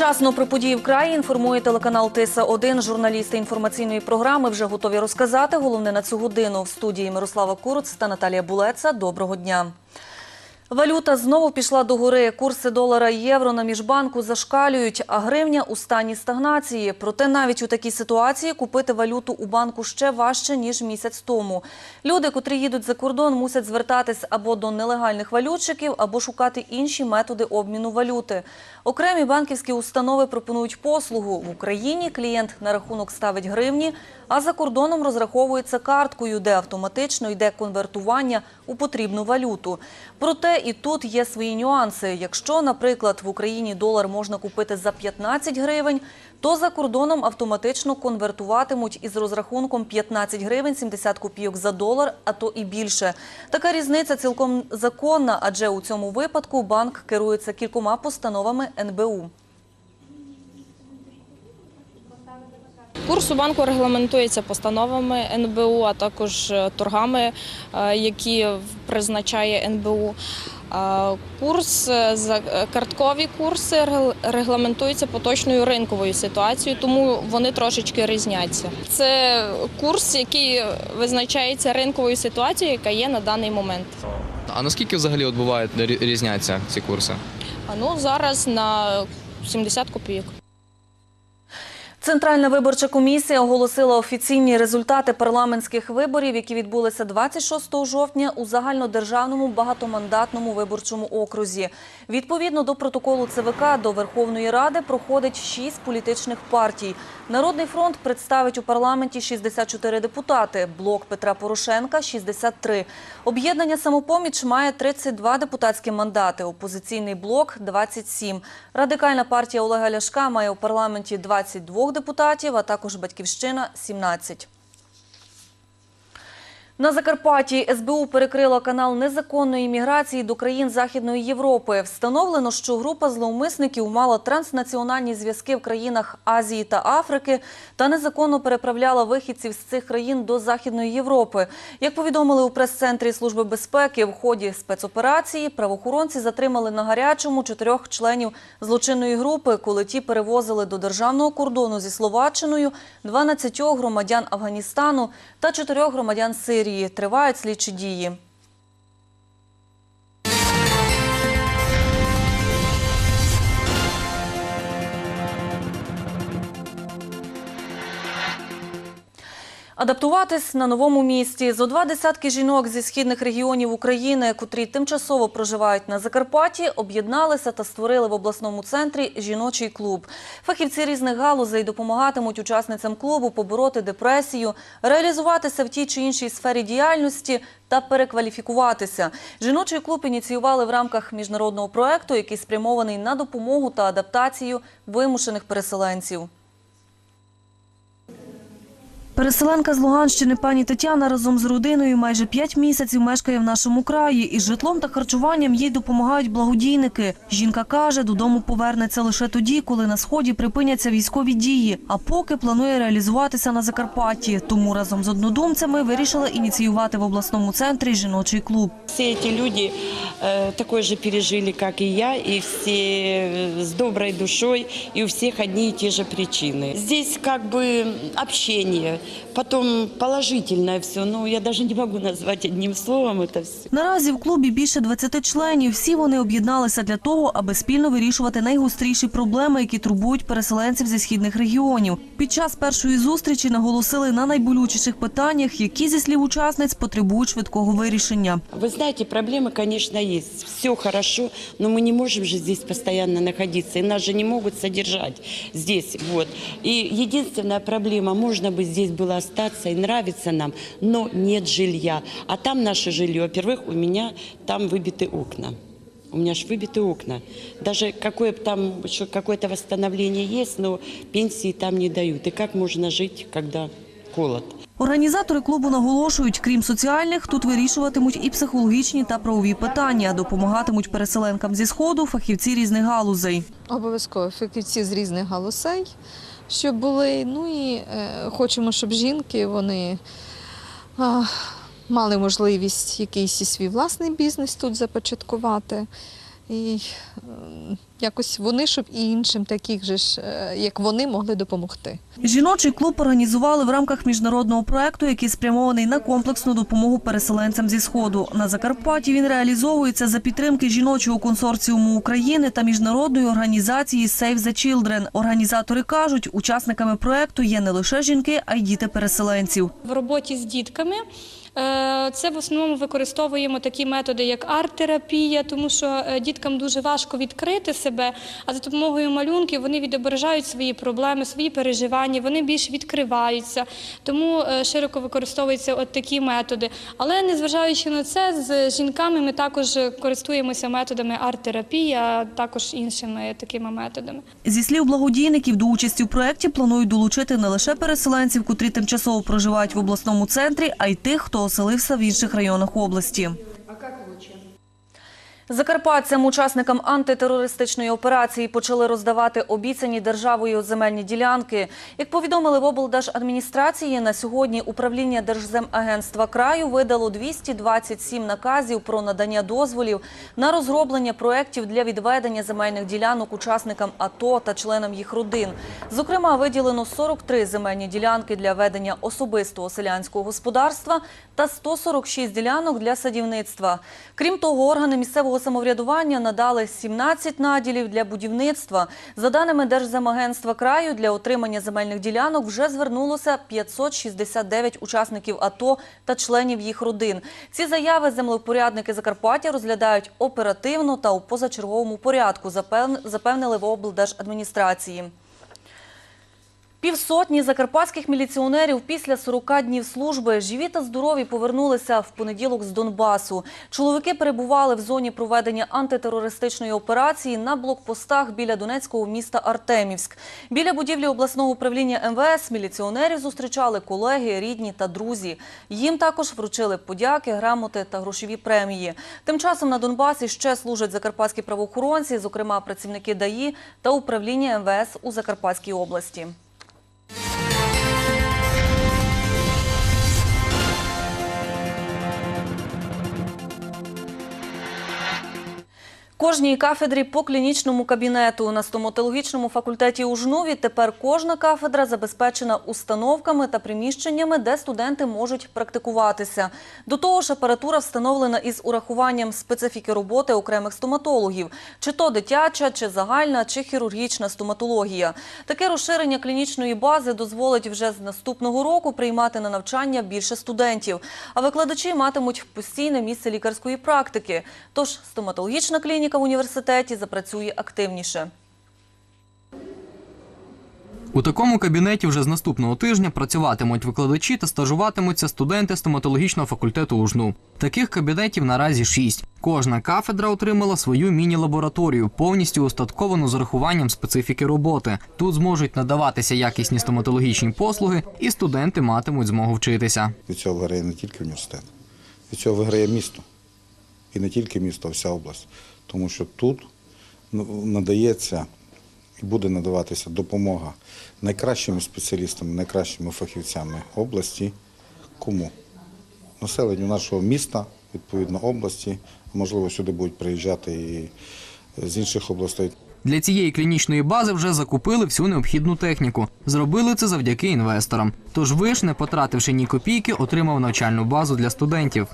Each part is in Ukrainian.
Вчасно про події в краї інформує телеканал Тиса 1 Журналісти інформаційної програми вже готові розказати. Головне на цю годину в студії Мирослава Куруц та Наталія Булеца. Доброго дня. Валюта знову пішла до гори. Курси долара і євро на міжбанку зашкалюють, а гривня у стані стагнації. Проте навіть у такій ситуації купити валюту у банку ще важче, ніж місяць тому. Люди, котрі їдуть за кордон, мусять звертатись або до нелегальних валютчиків, або шукати інші методи обміну валюти. Окремі банківські установи пропонують послугу. В Україні клієнт на рахунок ставить гривні, а за кордоном розраховується карткою, де автоматично йде конвертування у потрібну валюту. Проте і тут є свої нюанси. Якщо, наприклад, в Україні долар можна купити за 15 гривень, то за кордоном автоматично конвертуватимуть із розрахунком 15 гривень 70 копійок за долар, а то і більше. Така різниця цілком законна, адже у цьому випадку банк керується кількома постановами НБУ. Курс у банку регламентується постановами НБУ, а також е, торгами, е, які призначає НБУ. Е, Курс карткові курси регламентуються поточною ринковою ситуацією, тому вони трошечки різняться. Це курс, який визначається ринковою ситуацією, яка є на даний момент. А наскільки взагалі от бувають різняться ці курси? А ну зараз на 70 копійок. Центральна виборча комісія оголосила офіційні результати парламентських виборів, які відбулися 26 жовтня у загальнодержавному багатомандатному виборчому окрузі. Відповідно до протоколу ЦВК до Верховної Ради проходить шість політичних партій. Народний фронт представить у парламенті 64 депутати, блок Петра Порошенка – 63. Об'єднання «Самопоміч» має 32 депутатські мандати, опозиційний блок – 27. Радикальна партія Олега Ляшка має у парламенті 22 депутатів, а також «Батьківщина» – 17. На Закарпатті СБУ перекрила канал незаконної міграції до країн Західної Європи. Встановлено, що група зловмисників мала транснаціональні зв'язки в країнах Азії та Африки та незаконно переправляла вихідців з цих країн до Західної Європи. Як повідомили у прес-центрі Служби безпеки, в ході спецоперації правоохоронці затримали на гарячому чотирьох членів злочинної групи, коли ті перевозили до державного кордону зі Словаччиною 12 громадян Афганістану та 4 громадян Сирії. Тривають слідчі дії. Адаптуватись на новому місці. Зо два десятки жінок зі східних регіонів України, котрі тимчасово проживають на Закарпатті, об'єдналися та створили в обласному центрі жіночий клуб. Фахівці різних галузей допомагатимуть учасницям клубу побороти депресію, реалізуватися в тій чи іншій сфері діяльності та перекваліфікуватися. Жіночий клуб ініціювали в рамках міжнародного проекту, який спрямований на допомогу та адаптацію вимушених переселенців. Переселенка з Луганщини пані Тетяна разом з родиною майже п'ять місяців мешкає в нашому краї. Із житлом та харчуванням їй допомагають благодійники. Жінка каже, додому повернеться лише тоді, коли на сході припиняться військові дії. А поки планує реалізуватися на Закарпатті. Тому разом з однодумцями вирішила ініціювати в обласному центрі жіночий клуб. Все эти люди э, такое же пережили, как и я, и все э, с доброй душой, и у всех одни и те же причины. Здесь как бы общение, потом положительное все, ну я даже не могу назвать одним словом это все. Наразі в клубі більше 20 членів. Всі вони об'єдналися для того, аби спільно вирішувати найгостріші проблеми, які турбують переселенців зі східних регіонів. Під час першої зустрічі наголосили на найболючіших питаннях, які зі слів учасниць потребують швидкого вирішення. Вы знаете, проблемы, конечно, есть. Все хорошо, но мы не можем же здесь постоянно находиться, и нас же не могут содержать здесь. Вот. И единственная проблема, можно бы здесь было остаться и нравится нам, но нет жилья. А там наше жилье, во-первых, у меня там выбиты окна. У меня ж выбиты окна. Даже какое там еще какое-то восстановление есть, но пенсии там не дают. И как можно жить, когда холод? Організатори клубу наголошують, крім соціальних, тут вирішуватимуть і психологічні та правові питання, допомагатимуть переселенкам зі сходу фахівці різних галузей. Обов'язково фахівці з різних галузей, щоб були. Ну і е, хочемо, щоб жінки вони мали можливість якийсь свій власний бізнес тут започаткувати. І ем, якось вони, щоб і іншим таких же ж, е, як вони, могли допомогти. Жіночий клуб організували в рамках міжнародного проекту, який спрямований на комплексну допомогу переселенцям зі сходу. На Закарпатті він реалізовується за підтримки жіночого консорціуму України та міжнародної організації Save the Children. Організатори кажуть, учасниками проекту є не лише жінки, а й діти переселенців. в роботі з дітками. Е, Це в основному використовуємо такі методи, як арт-терапія, тому що е, діткам дуже важко відкрити себе, а за допомогою малюнків вони відображають свої проблеми, свої переживання, вони більш відкриваються. Тому е, широко використовуються от такі методи. Але незважаючи на це, з жінками ми також користуємося методами арт-терапії, а також іншими такими методами. Зі слів благодійників, до участі в проєкті планують долучити не лише переселенців, котрі тимчасово проживають в обласному центрі, а й тих, хто оселився в інших районах області. Закарпатцям, учасникам антитерористичної операції, почали роздавати обіцяні державою земельні ділянки. Як повідомили в облдержадміністрації, на сьогодні управління Держземагентства краю видало 227 наказів про надання дозволів на розроблення проєктів для відведення земельних ділянок учасникам АТО та членам їх родин. Зокрема, виділено 43 земельні ділянки для ведення особистого селянського господарства та 146 ділянок для садівництва. Крім того, органи місцевого самоврядування надали 17 наділів для будівництва. За даними Держземагентства краю, для отримання земельних ділянок вже звернулося 569 учасників АТО та членів їх родин. Ці заяви землевпорядники Закарпаття розглядають оперативно та у позачерговому порядку, запевн- запевнили в облдержадміністрації. Півсотні закарпатських міліціонерів після 40 днів служби живі та здорові повернулися в понеділок з Донбасу. Чоловіки перебували в зоні проведення антитерористичної операції на блокпостах біля Донецького міста Артемівськ. Біля будівлі обласного управління МВС міліціонерів зустрічали колеги, рідні та друзі. Їм також вручили подяки, грамоти та грошові премії. Тим часом на Донбасі ще служать закарпатські правоохоронці, зокрема працівники ДАІ та управління МВС у Закарпатській області. Кожній кафедрі по клінічному кабінету на стоматологічному факультеті у Жнові тепер кожна кафедра забезпечена установками та приміщеннями, де студенти можуть практикуватися. До того ж, апаратура встановлена із урахуванням специфіки роботи окремих стоматологів, чи то дитяча, чи загальна, чи хірургічна стоматологія. Таке розширення клінічної бази дозволить вже з наступного року приймати на навчання більше студентів, а викладачі матимуть постійне місце лікарської практики. Тож стоматологічна клініка в університеті запрацює активніше. У такому кабінеті вже з наступного тижня працюватимуть викладачі та стажуватимуться студенти стоматологічного факультету УЖНУ. Таких кабінетів наразі шість. Кожна кафедра отримала свою міні-лабораторію, повністю устатковану з урахуванням специфіки роботи. Тут зможуть надаватися якісні стоматологічні послуги, і студенти матимуть змогу вчитися. Від цього виграє не тільки університет, від цього виграє місто. І не тільки місто, а вся область. Тому що тут ну, надається і буде надаватися допомога найкращими спеціалістами, найкращими фахівцями області. Кому? Населенню нашого міста, відповідно області. Можливо, сюди будуть приїжджати і з інших областей. Для цієї клінічної бази вже закупили всю необхідну техніку. Зробили це завдяки інвесторам. Тож виш, не потративши ні копійки, отримав навчальну базу для студентів.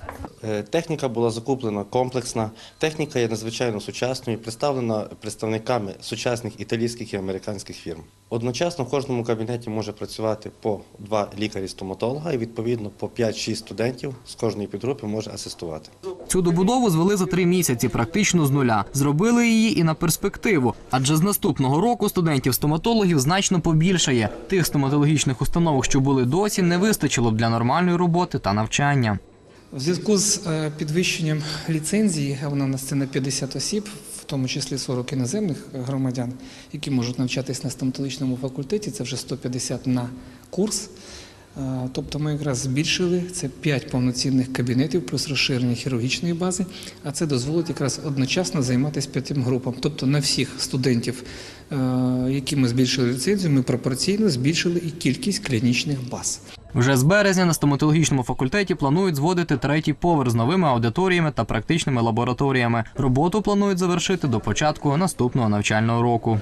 Е, Техніка була закуплена комплексна. Техніка є надзвичайно сучасною, представлена представниками сучасних італійських і американських фірм. Одночасно в кожному кабінеті може працювати по два лікарі-стоматолога і відповідно по 5-6 студентів з кожної підгрупи може асистувати. Цю добудову звели за три місяці, практично з нуля. Зробили її і на перспективу, адже з наступного року студентів-стоматологів значно побільшає. Тих стоматологічних установок, що були досі, не вистачило б для нормальної роботи та навчання. В зв'язку з е, підвищенням ліцензії, вона у нас це на 50 осіб, в тому числі 40 іноземних громадян, які можуть навчатись на стоматологічному факультеті, це вже 150 на курс. Е, Тобто ми якраз збільшили це 5 повноцінних кабінетів плюс розширення хірургічної бази, а це дозволить якраз одночасно займатися п'ятим групам. Тобто на всіх студентів, е, які ми збільшили ліцензію, ми пропорційно збільшили і кількість клінічних баз. Вже з березня на стоматологічному факультеті планують зводити третій поверх з новими аудиторіями та практичними лабораторіями. Роботу планують завершити до початку наступного навчального року.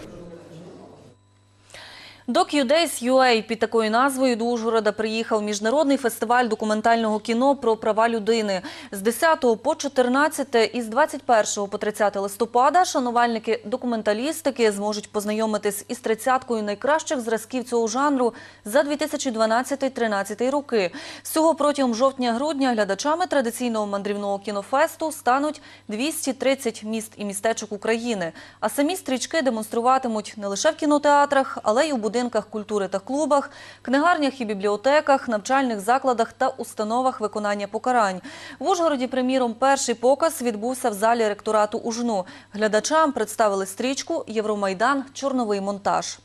DocuDays UA під такою назвою до Ужгорода приїхав міжнародний фестиваль документального кіно про права людини. З 10 по 14 і з 21 по 30 листопада шанувальники документалістики зможуть познайомитись із тридцяткою найкращих зразків цього жанру за 2012-13 роки. Всього протягом жовтня-грудня глядачами традиційного мандрівного кінофесту стануть 230 міст і містечок України. А самі стрічки демонструватимуть не лише в кінотеатрах, але й у будинках культури та клубах, книгарнях і бібліотеках, навчальних закладах та установах виконання покарань. В Ужгороді, приміром, перший показ відбувся в залі ректорату УЖНУ. Глядачам представили стрічку Євромайдан. Чорновий монтаж.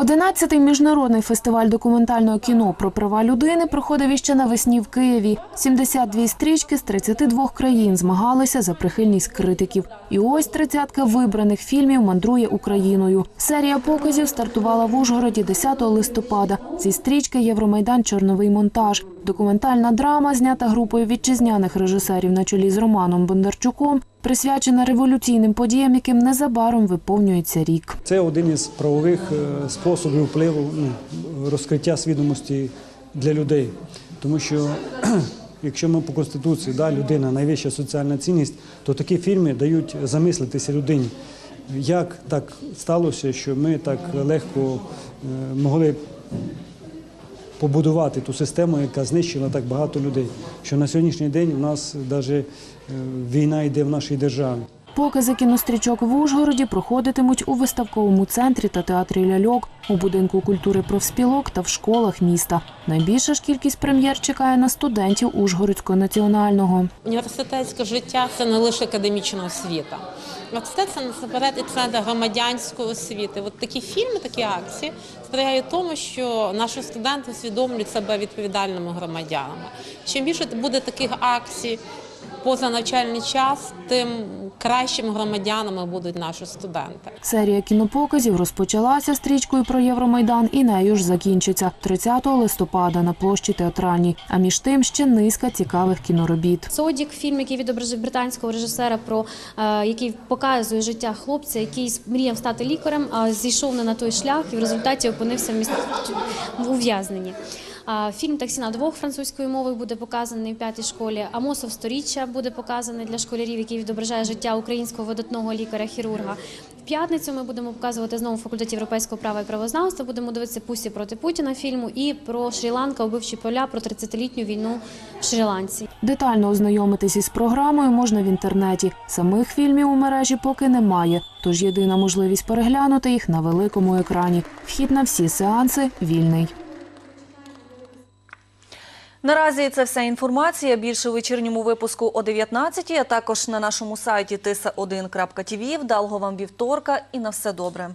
Одинадцятий міжнародний фестиваль документального кіно про права людини проходив іще навесні в Києві. 72 стрічки з 32 країн змагалися за прихильність критиків. І ось тридцятка вибраних фільмів мандрує Україною. Серія показів стартувала в Ужгороді 10 листопада. Зі стрічки Євромайдан Чорновий монтаж. Документальна драма, знята групою вітчизняних режисерів на чолі з Романом Бондарчуком, присвячена революційним подіям, яким незабаром виповнюється рік. Це один із правових е, способів впливу ну, розкриття свідомості для людей. Тому що якщо ми по Конституції да, людина найвища соціальна цінність, то такі фільми дають замислитися людині. Як так сталося, що ми так легко е, могли побудувати ту систему, яка знищила так багато людей, що на сьогоднішній день у нас навіть війна йде в нашій державі. Покази кінострічок в Ужгороді проходитимуть у виставковому центрі та театрі ляльок, у будинку культури профспілок та в школах міста. Найбільша ж кількість прем'єр чекає на студентів Ужгородського національного. Університетське життя це не лише академічна освіта. Університет це насамперед і центр громадянської освіти. От такі фільми, такі акції сприяють тому, що наші студенти усвідомлюють себе відповідальними громадянами. Чим більше буде таких акцій поза навчальний час, тим кращими громадянами будуть наші студенти. Серія кінопоказів розпочалася стрічкою про Євромайдан і нею ж закінчиться 30 листопада на площі театральній. А між тим ще низка цікавих кіноробіт. Содік, фільм, який відображив британського режисера, про е, який показує життя хлопця, який мріяв стати лікарем, а зійшов не на той шлях і в результаті опинився в міст... в ув'язненні. Фільм Таксі на двох французькою мовою буде показаний в п'ятій школі. Амосов сторіччя буде показаний для школярів, який відображає життя українського видатного лікаря-хірурга. В п'ятницю ми будемо показувати знову факультет європейського права і правознавства. Будемо дивитися Пусі проти Путіна фільму і про Шрі-Ланка, убивчі поля про 30-літню війну в Шрі-Ланці. Детально ознайомитись із програмою можна в інтернеті. Самих фільмів у мережі поки немає, тож єдина можливість переглянути їх на великому екрані. Вхід на всі сеанси вільний. Наразі це вся інформація. Більше у вечірньому випуску о 19 а також на нашому сайті tisa1.tv. Вдалго вам вівторка і на все добре.